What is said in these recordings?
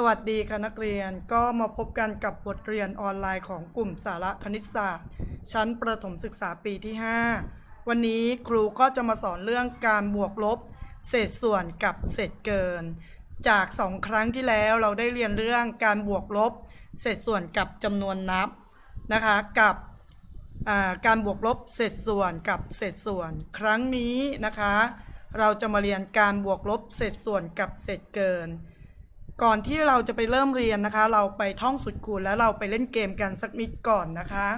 สวัสดีค่ะนักเรียนก็มาพบกันกับบทเรียนออนไลน์ของกลุ่มสาระคณิตศาสตร์ ชั้นประถมศึกษาปีที่ 5 วันนี้ครูก็จะมาสอนเรื่องการบวกลบ เศษส่วนกับเศษเกิน จากสองครั้งที่แล้วเราได้เรียนเรื่องการบวกลบ เศษส่วนกับจำนวนนับนะคะกับการบวกลบเศษส่วนกับเศษส่วน ครั้งนี้นะคะ เราจะมาเรียนการบวกลบเศษส่วนกับเศษเกิน ก่อนที่เราจะไปเริ่มเรียนนะคะ เราไปท่องสุดคูณแล้วเราไปเล่นเกมกันสักนิดก่อนนะคะ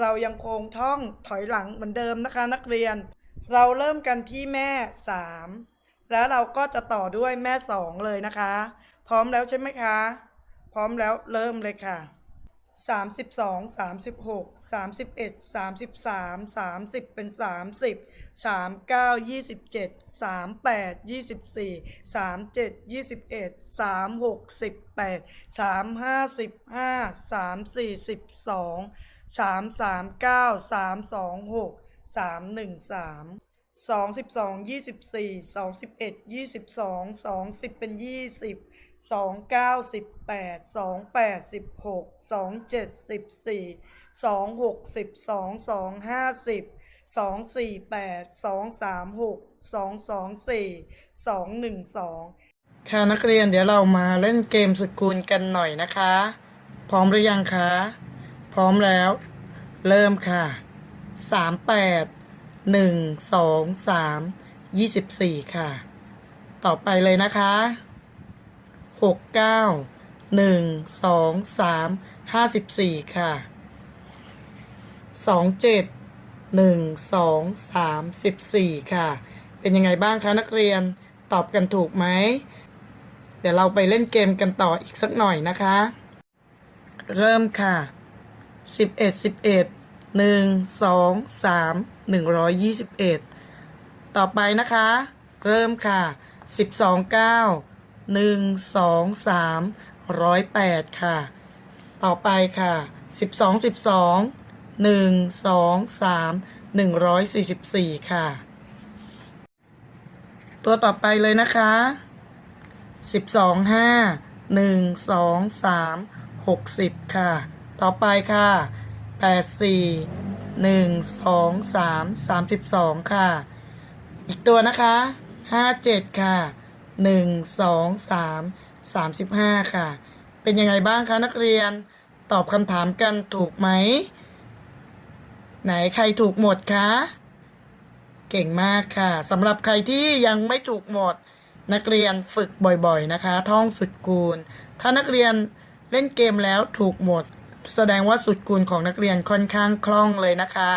เรายังคงท่องถอยหลังเหมือนเดิมนะคะ นักเรียน เราเริ่มกันที่แม่ 3 แล้วเราก็จะต่อด้วยแม่ 2 เลยนะคะ พร้อมแล้วใช่ไหมคะ พร้อมแล้วเริ่มเลยค่ะ สามสิบสองสามสิบหกสามสิบเอ็ดสามสิบสามสามสิบเป็นสามสิบสามเก้ายี่สิบเจ็ดสามแปดยี่สิบสี่สามเจ็ดยี่สิบเอ็ดสามหกสิบแปดสามห้าสิบห้าสามสี่สิบสองสามสามเก้าสามสองหกสามหนึ่งสามสองสิบสองยี่สิบสี่สองสิบเอ็ดยี่สิบสองสองสิบเป็นยี่สิบ สองเก้าสิบแปดสองแปดสิบหกสองเจ็ดสิบสี่สองหกสิบสองสองห้าสิบสองสี่แปดสองสามหกสองสองสี่สองหนึ่งสองค่ะนักเรียนเดี๋ยวเรามาเล่นเกมสุดคูณกันหน่อยนะคะ พร้อมหรือยังคะ พร้อมแล้ว เริ่มค่ะสามแปดหนึ่งสองสามยี่สิบสี่ค่ะ ต่อไปเลยนะคะ หกเก้าหนึ่งสองสามห้าสิบสี่ค่ะสองเจ็ดหนึ่งสองสามสิบสี่ค่ะ เป็นยังไงบ้างคะนักเรียนตอบกันถูกไหม เดี๋ยวเราไปเล่นเกมกันต่ออีกสักหน่อยนะคะ เริ่มค่ะสิบเอ็ดสิบเอ็ดหนึ่งสองสามหนึ่งร้อยยี่สิบเอ็ดต่อไปนะคะ เริ่มค่ะสิบสองเก้า หนึ่งสองสามร้อยแปดค่ะ ต่อไปค่ะสิบสองสิบสองหนึ่งสองสามหนึ่งร้อยสี่สิบสี่ค่ะ ตัวต่อไปเลยนะคะสิบสองห้าหนึ่งสองสามหกสิบค่ะ ต่อไปค่ะแปดสี่หนึ่งสองสามสามสิบสองค่ะ อีกตัวนะคะห้าเจ็ดค่ะ หนึ่งสองสามสามสิบห้าค่ะ เป็นยังไงบ้างคะนักเรียนตอบคำถามกันถูกไหม ไหนใครถูกหมดคะเก่งมากค่ะสำหรับใครที่ยังไม่ถูกหมด นักเรียนฝึกบ่อยๆนะคะ ท่องสุดคูณถ้านักเรียนเล่นเกมแล้วถูกหมด แสดงว่าสุดคูณของนักเรียนค่อนข้างคล่องเลยนะคะ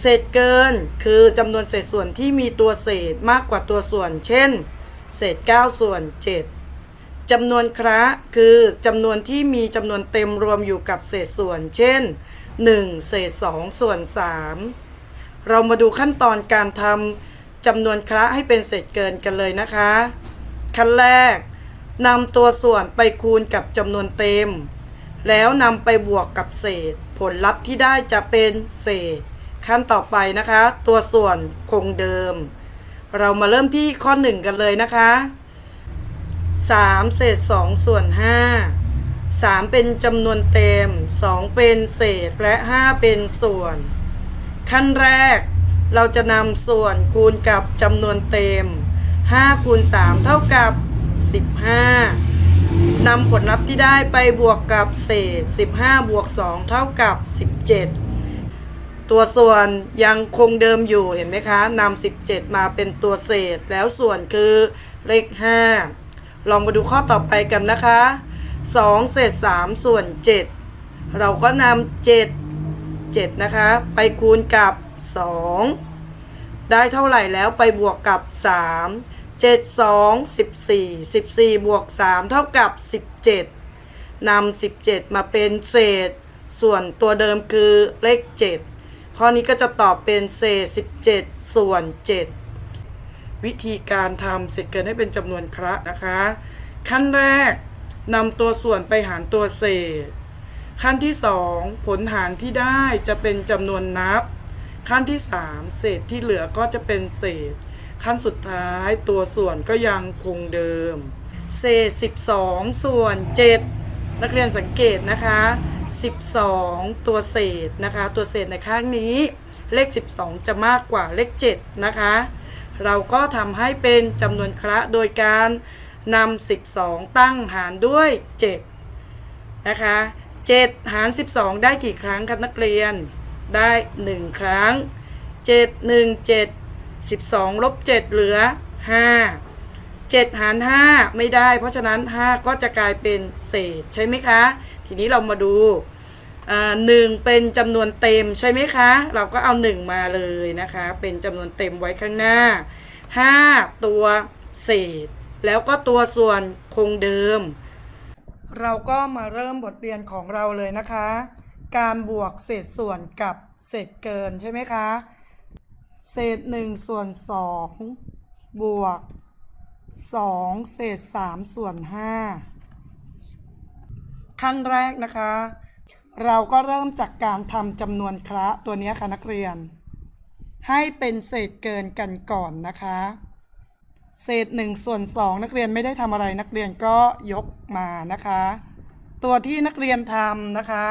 เศษเกินคือจำนวนเศษส่วนที่มีตัวเศษมากกว่าตัวส่วน เช่น เศษ 9 ส่วน 7จำนวนคระคือจำนวนที่มีจำนวนเต็มรวมอยู่กับเศษส่วน เช่น 1 เศษ 2 ส่วน 3 เรามาดูขั้นตอนการทำจำนวนคระให้เป็นเศษเกินกันเลยนะคะ ขั้นแรกนำตัวส่วนไปคูณกับจำนวนเต็ม แล้วนำไปบวกกับเศษ ผลลัพธ์ที่ได้จะเป็นเศษ ขั้นต่อไปนะคะ ตัวส่วนคงเดิม เรามาเริ่มที่ข้อ1กันเลยนะคะ3เศษ2ส่วน5 3เป็นจำนวนเต็ม2เป็นเศษและ5เป็นส่วน ขั้นแรกเราจะนำส่วนคูณกับจำนวนเต็ม5คูณ3เท่ากับ15นำผลลัพธ์ที่ได้ไปบวกกับเศษ15บวก2เท่ากับ17 ตัวส่วนยังคงเดิมอยู่เห็นไหมคะนำ17 มาเป็นตัวเศษ แล้วส่วนคือเลข 5 ลองมาดูข้อต่อไปกันนะคะ 2 เศษ 3 ส่วน 7 เราก็นำ7 7 นะคะ ไปคูณกับ 2 ได้เท่าไหร่แล้วไปบวกกับ 3 7 2 14 14 บวก 3 เท่ากับ 17นำ17 มาเป็นเศษ ส่วนตัวเดิมคือเลข 7 ข้อนี้ก็จะตอบเป็นเศษ 17 ส่วน 7 วิธีการทำเศษเกินให้เป็นจำนวนคระนะคะ ขั้นแรกนำตัวส่วนไปหารตัวเศษ ขั้นที่ 2 ผลหารที่ได้จะเป็นจำนวนนับ ขั้นที่ 3 เศษที่เหลือก็จะเป็นเศษ ขั้นสุดท้ายตัวส่วนก็ยังคงเดิม เศษ 12 ส่วน 7 นักเรียนสังเกตนะคะ 12 ตัวเศษนะคะ ตัวเศษในข้างนี้ เลข 12 จะมากกว่าเลข 7 นะคะ เราก็ทำให้เป็นจำนวนคระโดยการนำ12 ตั้งหารด้วย 7 นะคะ 7 หาร 12 ได้กี่ครั้งครับนักเรียน ได้ 1 ครั้ง 7 1 7 12ลบ7เหลือ 5 7 หาร 5 ไม่ได้ เพราะฉะนั้น 5 ก็จะกลายเป็นเศษใช่ไหมคะ ทีนี้เรามาดูหนึ่งเป็นจำนวนเต็มใช่ไหมคะ เราก็เอา 1 มาเลยนะคะ เป็นจำนวนเต็มไว้ข้างหน้า 5 ตัวเศษ แล้วก็ตัวส่วนคงเดิม เราก็มาเริ่มบทเรียนของเราเลยนะคะ การบวกเศษส่วนกับเศษเกินใช่ไหมคะ เศษ1ส่วน2บวก 2เศษ3ส่วน5ขั้นแรกนะคะ เราก็เริ่มจากการทำจำนวนคระตัวนี้ค่ะนักเรียน ให้เป็นเศษเกินกันก่อนนะคะ เศษ1ส่วน2นักเรียนไม่ได้ทำอะไรนักเรียนก็ยกมานะคะ ตัวที่นักเรียนทำนะคะ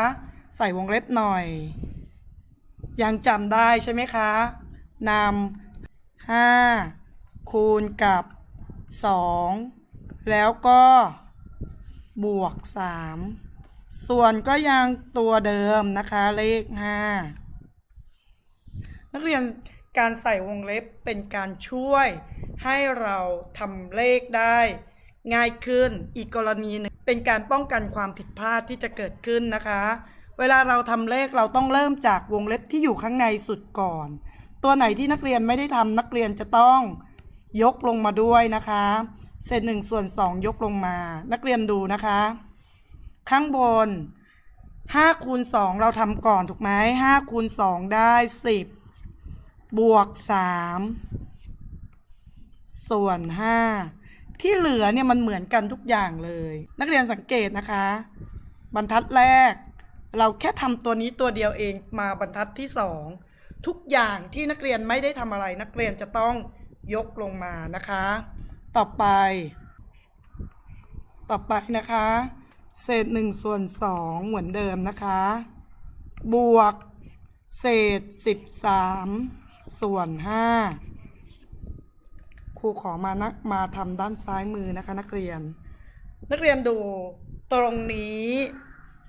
ใส่วงเล็บหน่อย ยังจำได้ใช่ไหมคะนำ5คูณกับ 2แล้วก็บวก3ส่วนก็ยังตัวเดิมนะคะเลข5นักเรียนการใส่วงเล็บเป็นการช่วยให้เราทำเลขได้ ง่ายขึ้นอีกกรณีหนึ่งเป็นการป้องกันความผิดพลาดที่จะเกิดขึ้นนะคะ เวลาเราทำเลขเราต้องเริ่มจากวงเล็บที่อยู่ข้างในสุดก่อน ตัวไหนที่นักเรียนไม่ได้ทำนักเรียนจะต้อง ยกลงมาด้วยนะคะ เศษหนึ่งส่วนสองยกลงมา นักเรียนดูนะคะ ข้างบน5คูณ2เราทำก่อนถูกไหม5คูณ2ได้10บวก3ส่วน5ที่เหลือเนี่ยมันเหมือนกันทุกอย่างเลย นักเรียนสังเกตนะคะ บรรทัดแรก เราแค่ทำตัวนี้ตัวเดียวเองมาบรรทัดที่2ทุกอย่างที่นักเรียนไม่ได้ทำอะไรนักเรียนจะต้อง ยกลงมานะคะ ต่อไป ต่อไปนะคะ เศษหนึ่งส่วนสองเหมือนเดิมนะคะ บวก เศษสิบสามส่วนห้าครูขอมานักมาทำด้านซ้ายมือนะคะ นักเรียน นักเรียนดูตรงนี้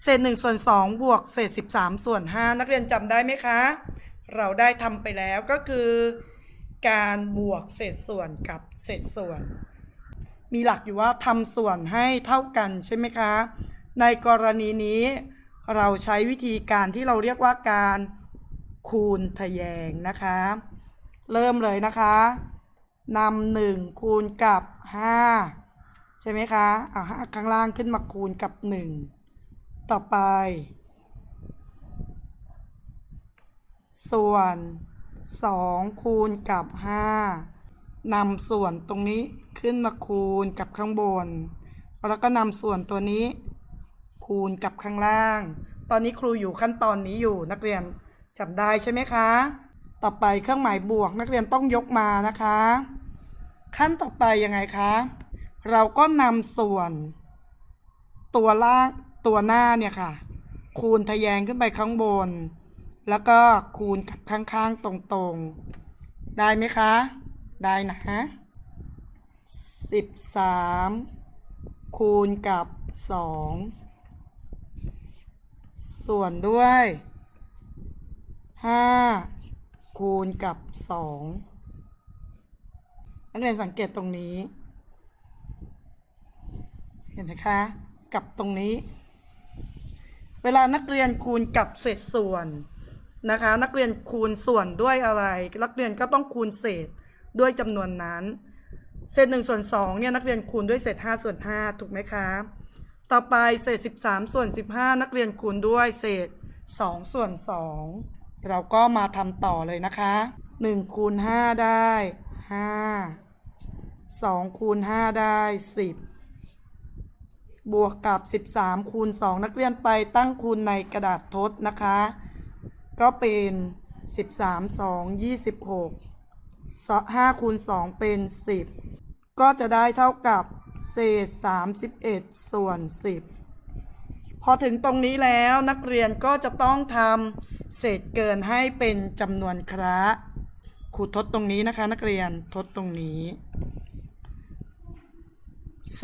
เศษหนึ่งส่วนสองบวกเศษสิบสามส่วนห้านักเรียนจำได้ไหมคะ เราได้ทำไปแล้วก็คือ การบวกเศษส่วนกับเศษส่วน มีหลักอยู่ว่าทำส่วนให้เท่ากันใช่ไหมคะ ในกรณีนี้เราใช้วิธีการที่เราเรียกว่าการคูณทะแยงนะคะ เริ่มเลยนะคะนำหนึ่งคูณกับห้าใช่ไหมคะเอาห้าข้างล่างขึ้นมาคูณกับหนึ่งต่อไป ส่วน 2 คูณกับ 5นำส่วนตรงนี้ขึ้นมาคูณกับข้างบน แล้วก็นำส่วนตัวนี้ คูณกับข้างล่าง ตอนนี้ครูอยู่ขั้นตอนนี้อยู่นักเรียนจำได้ใช่ไหมคะ ต่อไปเครื่องหมายบวกนักเรียนต้องยกมานะคะ ขั้นต่อไปยังไงคะ เราก็นำส่วน ตัวล่างตัวหน้าเนี่ยค่ะ คูณทะแยงขึ้นไปข้างบน แล้วก็คูณกับข้างๆ ตรงๆ ได้ไหมคะ ได้นะสิบสามคูณกับสองส่วนด้วยห้าคูณกับสองนักเรียนสังเกตตรงนี้ เห็นไหมคะ กับตรงนี้ เวลานักเรียนคูณกับเศษส่วน นะคะ นักเรียนคูณส่วนด้วยอะไร นักเรียนก็ต้องคูณเศษด้วยจำนวนนั้น เศษหนึ่งส่วนสองเนี่ยนักเรียนคูณด้วยเศษห้าส่วนห้าถูกไหมคะ ต่อไปเศษสิบสามส่วนสิบห้านักเรียนคูณด้วยเศษสองส่วนสองเราก็มาทำต่อเลยนะคะหนึ่งคูณห้าได้ห้าสองคูณห้าได้สิบบวกกับ 13คูณ2นักเรียนไปตั้งคูณในกระดาษทดนะคะ ก็เป็น13 2 26ห้าคูณสองเป็นสิบก็จะได้เท่ากับเศษสามสิบเอ็ดส่วนสิบพอถึงตรงนี้แล้วนักเรียนก็จะต้องทำเศษเกินให้เป็นจำนวนคระครูทดตรงนี้นะคะ นักเรียนทดตรงนี้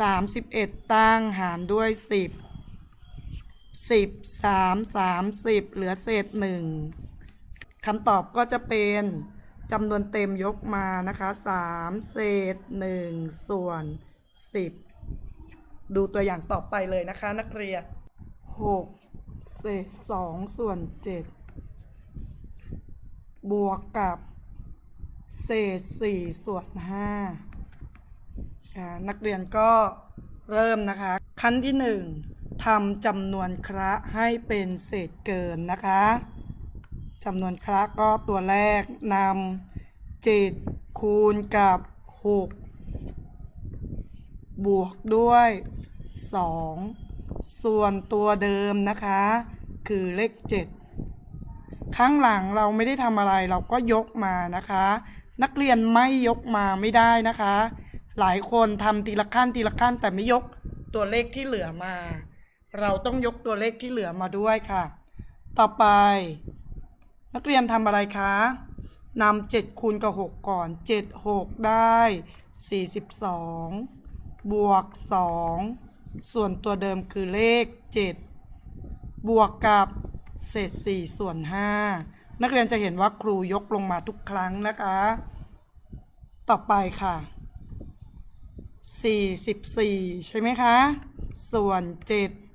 31 ตั้งหารด้วย 10 10 3 30เหลือเศษ1คำตอบก็จะเป็นจำนวนเต็มยกมานะคะ3เศษ1ส่วน10ดูตัวอย่างต่อไปเลยนะคะ นักเรียน6เศษ2ส่วน7บวกกับเศษ4ส่วน5อ่านักเรียนก็เริ่มนะคะ ขั้นที่หนึ่ง ทำจำนวนคระให้เป็นเศษเกินนะคะจำนวนคระก็ตัวแรกนำเจ็ดคูณกับหกบวกด้วยสองส่วนตัวเดิมนะคะ คือเลขเจ็ดข้างหลังเราไม่ได้ทำอะไรเราก็ยกมานะคะ นักเรียนไม่ยกมาไม่ได้นะคะ หลายคนทำทีละขั้นทีละขั้นแต่ไม่ยกตัวเลขที่เหลือมา เราต้องยกตัวเลขที่เหลือมาด้วยค่ะ ต่อไป นักเรียนทำอะไรคะนำเจ็ดคูณกับหกก่อนเจ็ดหกได้สี่สิบสองบวกสองส่วนตัวเดิมคือเลขเจ็ดบวกกับเศษสี่ส่วนห้านักเรียนจะเห็นว่าครูยกลงมาทุกครั้งนะคะ ต่อไปค่ะ 44 ใช่ไหมคะ ส่วน 7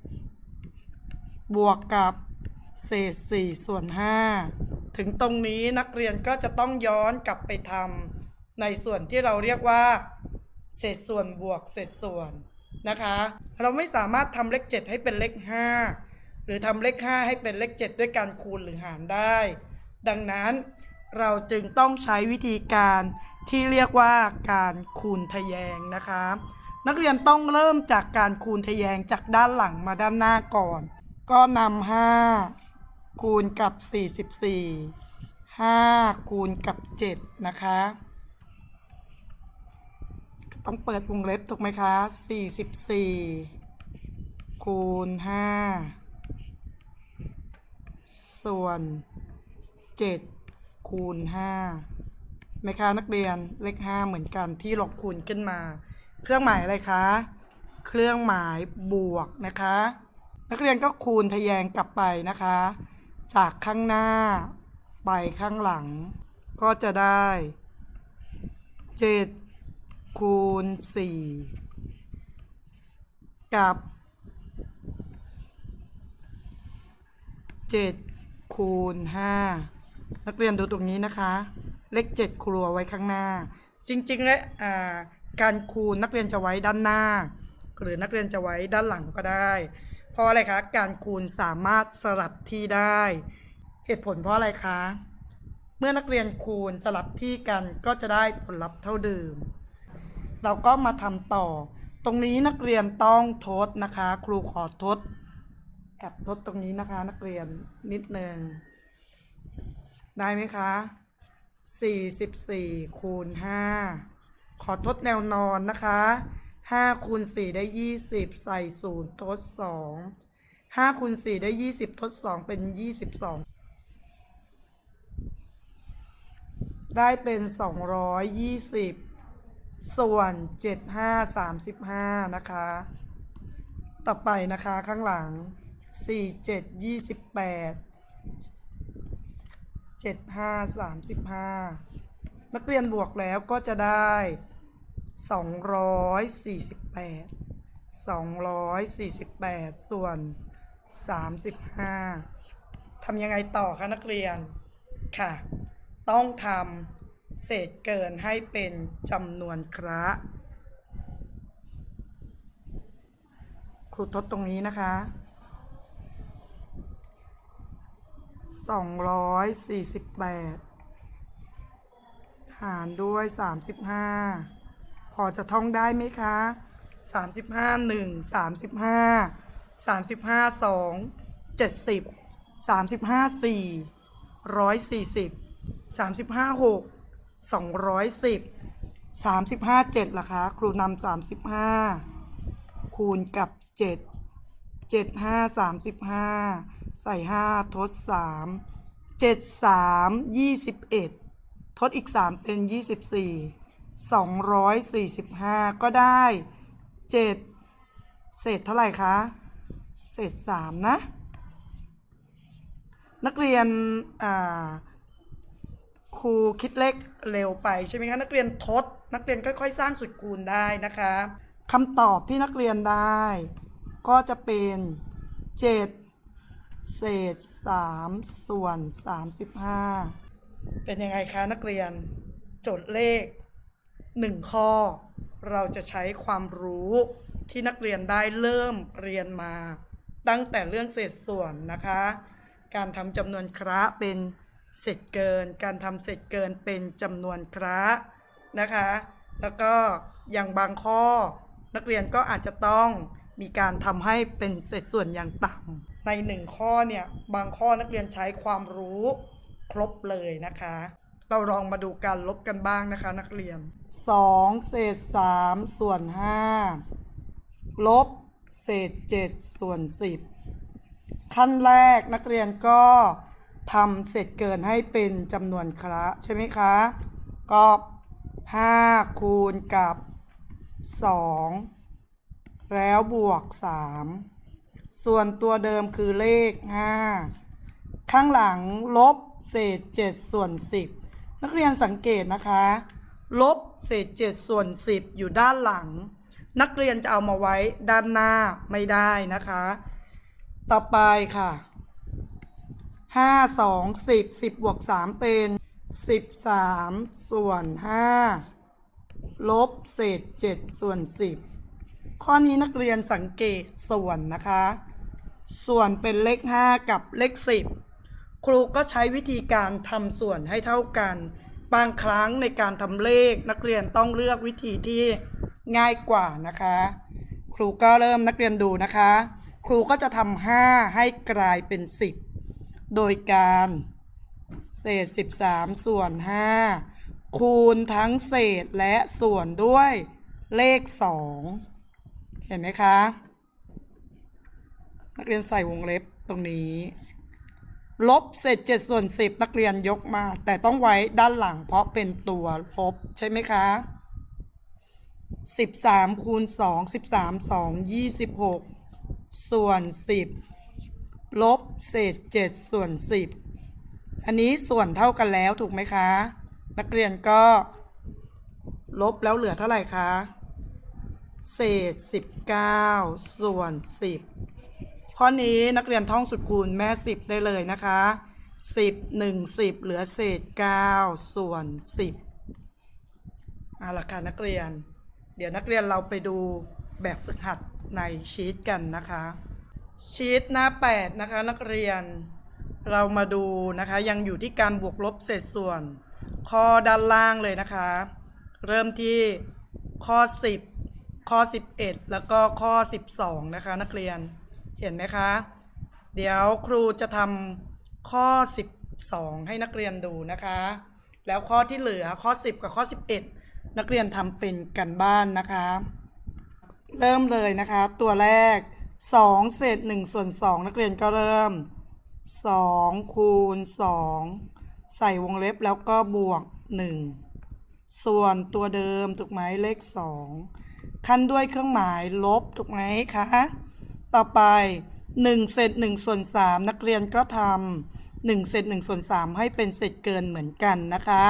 บวกกับเศษ4ส่วน5ถึงตรงนี้นักเรียนก็จะต้องย้อนกลับไปทำในส่วนที่เราเรียกว่า เศษส่วนบวกเศษส่วนนะคะ เราไม่สามารถทำเลข 7 ให้เป็นเลข 5 หรือทำเลข 5 ให้เป็นเลข 7 ด้วยการคูณหรือหารได้ ดังนั้นเราจึงต้องใช้วิธีการที่เรียกว่าการคูณทะแยงนะคะ นักเรียนต้องเริ่มจากการคูณทะแยงจากด้านหลังมาด้านหน้าก่อน ก็นำห้าคูณกับ44 5คูณกับ7นะคะ ต้องเปิดวงเล็บถูกไหมคะ44คูณ5ส่วน7คูณ5ไหมคะนักเรียนเลข5เหมือนกันที่ลบคูณขึ้นมา เครื่องหมายอะไรคะ เครื่องหมายบวกนะคะ นักเรียนก็คูณทะแยงกลับไปนะคะ จากข้างหน้า ไปข้างหลัง ก็จะได้ 7 คูณ 4 กับ 7 คูณ 5 นักเรียนดูตรงนี้นะคะ เลข 7 ครัวไว้ข้างหน้า จริงๆและอ่าการคูณนักเรียนจะไว้ด้านหน้า หรือนักเรียนจะไว้ด้านหลังก็ได้ เพราะอะไรคะ การคูณสามารถสลับที่ได้ เหตุผลเพราะอะไรคะ เมื่อนักเรียนคูณสลับที่กันก็จะได้ผลลัพธ์เท่าเดิม เราก็มาทำต่อ ตรงนี้นักเรียนต้องทดนะคะ ครูขอทดแอบทดตรงนี้นะคะ นักเรียนนิดนึงได้ไหมคะ 44คูณ5ขอทดแนวนอนนะคะ 5คูณ4ได้20ใส่0ทด2 5คูณ4ได้20ทด2เป็น22ได้เป็น220ส่วน75 35นะคะ ต่อไปนะคะข้างหลัง4 7 28 7 5 35นักเรียนบวกแล้วก็จะได้ 248 248ส่วน35ทำยังไงต่อคะนักเรียน ค่ะ ต้องทำเศษเกินให้เป็นจำนวนคระครูทดตรงนี้นะคะสองร้อยสี่สิบแปดหารด้วยสามสิบห้า พอจะท่องได้ไหมคะสามสิบห้าหนึ่งสามสิบห้าสามสิบห้าสองเจ็ดสิบสามสิบห้าสี่ร้อยสี่สิบสามสิบห้าหกสองร้อยสิบสามสิบห้าเจ็ดล่ะคะครูนำสามสิบห้าคูณกับเจ็ดเจ็ดห้าสามสิบห้าใส่ห้าทดสามเจ็ดสามยี่สิบเอ็ดทดอีกสามเป็นยี่สิบสี่ สองร้อยสี่สิบห้าก็ได้เจ็ดเศษเท่าไหร่คะ เศษสามนะ นักเรียนครูคิดเลขเร็วไปใช่ไหมคะ นักเรียนทด นักเรียนค่อยๆ สร้างสุดคูณได้นะคะคำตอบที่นักเรียนได้ ก็จะเป็นเจ็ดเศษสามส่วนสามสิบห้าเป็นยังไงคะนักเรียน โจทย์เลข หนึ่งข้อ เราจะใช้ความรู้ที่นักเรียนได้เริ่มเรียนมา ตั้งแต่เรื่องเศษส่วนนะคะ การทำจำนวนคระเป็นเศษเกิน การทำเศษเกินเป็นจำนวนคระนะคะ แล้วก็อย่างบางข้อ นักเรียนก็อาจจะต้องมีการทำให้เป็นเศษส่วนอย่างต่ำในหนึ่งข้อเนี่ยบางข้อนักเรียนใช้ความรู้ครบเลยนะคะ เราลองมาดูการลบกันบ้างนะคะนักเรียน 2 เศษ 3 ส่วน 5 ลบ เศษ 7 ส่วน 10 ขั้นแรกนักเรียนก็ทำเศษเกินให้เป็นจำนวนคระใช่ไหมคะ ก็ 5 คูณกับ 2 แล้วบวก 3 ส่วนตัวเดิมคือเลข 5 ข้างหลังลบเศษ 7 ส่วน 10 นักเรียนสังเกตนะคะ ลบเศษ7ส่วน10อยู่ด้านหลัง นักเรียนจะเอามาไว้ด้านหน้าไม่ได้นะคะ ต่อไปค่ะห้าสองสิบสิบบวกสามเป็นสิบสามส่วนห้าลบเศษเจ็ดส่วนสิบข้อนี้นักเรียนสังเกตส่วนนะคะ ส่วนเป็นเลขห้ากับเลขสิบ ครูก็ใช้วิธีการทำส่วนให้เท่ากัน บางครั้งในการทำเลขนักเรียนต้องเลือกวิธีที่ง่ายกว่านะคะ ครูก็เริ่มนักเรียนดูนะคะ ครูก็จะทำห้าให้กลายเป็นสิบโดยการเศษ13ส่วน5คูณทั้งเศษและส่วนด้วยเลข2เห็นไหมคะ นักเรียนใส่วงเล็บตรงนี้ ลบเศษ7ส่วน10นักเรียนยกมา แต่ต้องไว้ด้านหลังเพราะเป็นตัวลบใช่ไหมคะ13คูณ2 13 2 26ส่วน10ลบเศษ7ส่วน10อันนี้ส่วนเท่ากันแล้วถูกไหมคะ นักเรียนก็ ลบแล้วเหลือเท่าไหร่คะ เศษ19ส่วน10 ข้อนี้นักเรียนท่องสุดคูณแม่ 10 ได้เลยนะคะ 10 1 10 เหลือเศษ 9 ส่วน 10เอาละค่ะนักเรียน เดี๋ยวนักเรียนเราไปดูแบบฝึกหัดในชีตกันนะคะ ชีตหน้า 8 นะคะนักเรียนเรามาดูนะคะยังอยู่ที่การบวกลบเศษส่วน ข้อด้านล่างเลยนะคะ เริ่มที่ข้อ 10 ข้อ 11 แล้วก็ข้อ 12 นะคะนักเรียน เห็นไหมคะ เดี๋ยวครูจะทำข้อ 12 ให้นักเรียนดูนะคะ แล้วข้อที่เหลือข้อ 10 กับข้อ 11 นักเรียนทำเป็นกันบ้านนะคะ เริ่มเลยนะคะ ตัวแรก 2 เศษ1ส่วน 2 นักเรียนก็เริ่ม 2 คูณ 2 ใส่วงเล็บแล้วก็บวก 1 ส่วนตัวเดิมถูกไหมเลข 2 ขั้นด้วยเครื่องหมายลบถูกไหมคะ ต่อไป1เศษ1ส่วน3นักเรียนก็ทำ1เศษ1ส่วน3ให้เป็นเศษเกินเหมือนกันนะคะ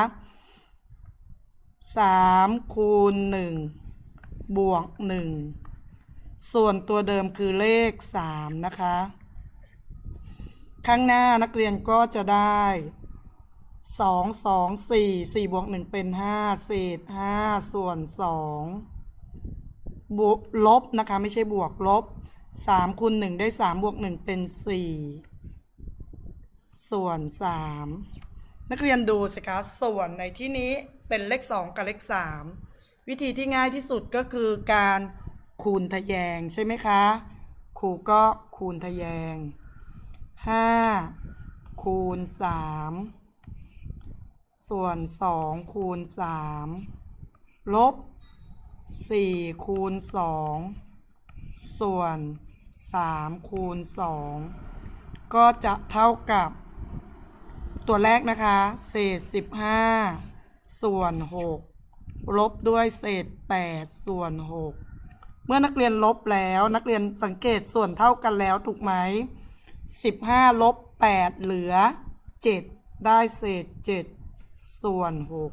3คูณ1บวก1ส่วนตัวเดิมคือเลข3นะคะข้างหน้านักเรียนก็จะได้ 2 2 4 4บวก1เป็น 5 เศษ 5 ส่วน 2บวกลบนะคะ ไม่ใช่บวกลบ 3คูณ1ได้3บวก1เป็น4ส่วน3นักเรียนดูสิคะส่วนในที่นี้เป็นเลข2กับเลข3วิธีที่ง่ายที่สุดก็คือการคูณทะแยงใช่ไหมคะครูก็คูณทะแยง5คูณ3ส่วนสองคูณสามลบสี่คูณสองส่วน สามคูณสองก็จะเท่ากับ ตัวแรกนะคะ เศษสิบห้าส่วนหกลบด้วยเศษแปดส่วนหกเมื่อนักเรียนลบแล้วนักเรียนสังเกตส่วนเท่ากันแล้วถูกไหมสิบห้าลบแปดเหลือเจ็ดได้เศษเจ็ดส่วนหก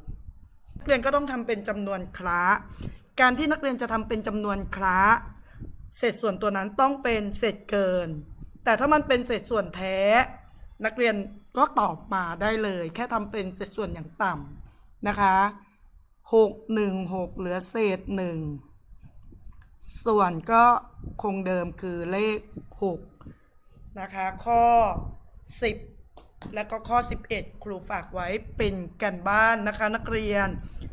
นักเรียนก็ต้องทำเป็นจำนวนคล้าการที่นักเรียนจะทำเป็นจำนวนคล้า เศษส่วนตัวนั้นต้องเป็นเศษเกิน แต่ถ้ามันเป็นเศษส่วนแท้ นักเรียนก็ตอบมาได้เลย แค่ทำเป็นเศษส่วนอย่างต่ำนะคะหกหนึ่งหกเหลือเศษหนึ่งส่วนก็คงเดิมคือเลขหกนะคะข้อสิบและก็ข้อ 11 ครูฝากไว้เป็นกันบ้านนะคะ นักเรียน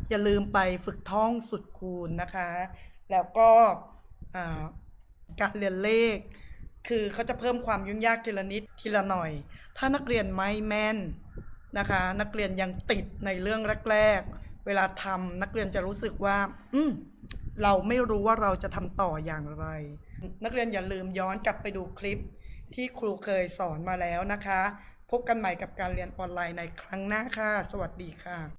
อย่าลืมไปฝึกท่องสุดคูณนะคะ แล้วก็อ่า การเรียนเลข คือเขาจะเพิ่มความยุ่งยากทีละนิดทีละหน่อย ถ้านักเรียนไม่แม่นนะคะ นักเรียนยังติดในเรื่องแรกๆ เวลาทำนักเรียนจะรู้สึกว่า อืมเราไม่รู้ว่าเราจะทำต่ออย่างไร นักเรียนอย่าลืมย้อนกลับไปดูคลิปที่ครูเคยสอนมาแล้วนะคะ พบกันใหม่กับการเรียนออนไลน์ในครั้งหน้าค่ะ สวัสดีค่ะ